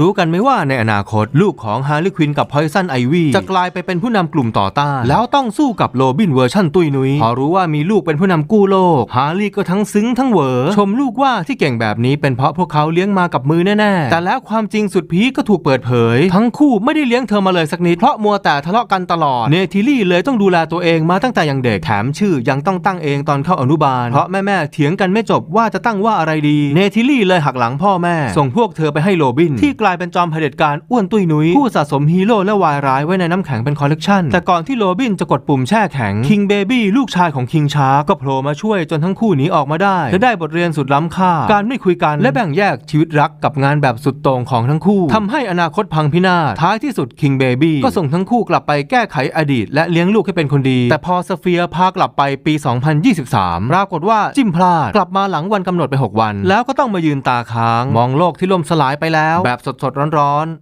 รู้กันไหมว่าในอนาคตลูกของฮาร์ลีควินกับพอยซันไอวีจะกลายไปเป็นผู้นำกลุ่มต่อต้านแล้วต้องสู้กับโรบินเวอร์ชันตุยนุยพอรู้ว่ามีลูกเป็นผู้นำกู้โลก ฮาร์ลีก็ทั้งซึ้งทั้งเหวอชมลูกว่าที่เก่งแบบนี้เป็นเพราะพวกเขาเลี้ยงมากับมือแน่ๆ แต่แล้วความจริงสุดพีคก็ถูกเปิดเผย ทั้งคู่ไม่ได้เลี้ยงเธอมาเลยสักนิดเพราะมัวแต่ทะเลาะกันตลอดเนทิลี่เลยต้องดูแลตัวเองมาตั้งแต่ยังเด็กแถมชื่อยังต้องตั้งเองตอนเข้าอนุบาล เพราะแม่ๆเถียงกันไม่จบว่าจะตั้งว่าอะไรดีเนทิลี่เลยหักหลังพ่อแม่ ส่งพวกเธอไปให้โรบินที่กลายเป็นจอมเผด็จการอ้วนตุ้ยนุ้ยผู้สะสมฮีโร่และวายร้ายไว้ในน้ำแข็งเป็นคอลเลกชันแต่ก่อนที่โรบินจะกดปุ่มแช่แข็งคิงเบบี้ลูกชายของคิงชาร์ก็โผล่มาช่วยจนทั้งคู่หนีออกมาได้ และได้บทเรียนสุดล้ำค่า การไม่คุยกันและแบ่งแยกชีวิตรักกับงานแบบสุดโต่งของทั้งคู่ทำให้อนาคตพังพินาศท้ายที่สุดคิงเบบี้ก็ส่งทั้งคู่กลับไปแก้ไขอดีต และเลี้ยงลูกให้เป็นคนดี แต่พอสเฟียพากลับไปปี 2023 ปรากฏว่าจิ้มพลาดกลับมาหลังวันกำหนดไป 6 วัน แล้วก็ต้องมายืนตาค้าง มองโลกที่ล่มสลายไปแล้ว แบบสดๆร้อน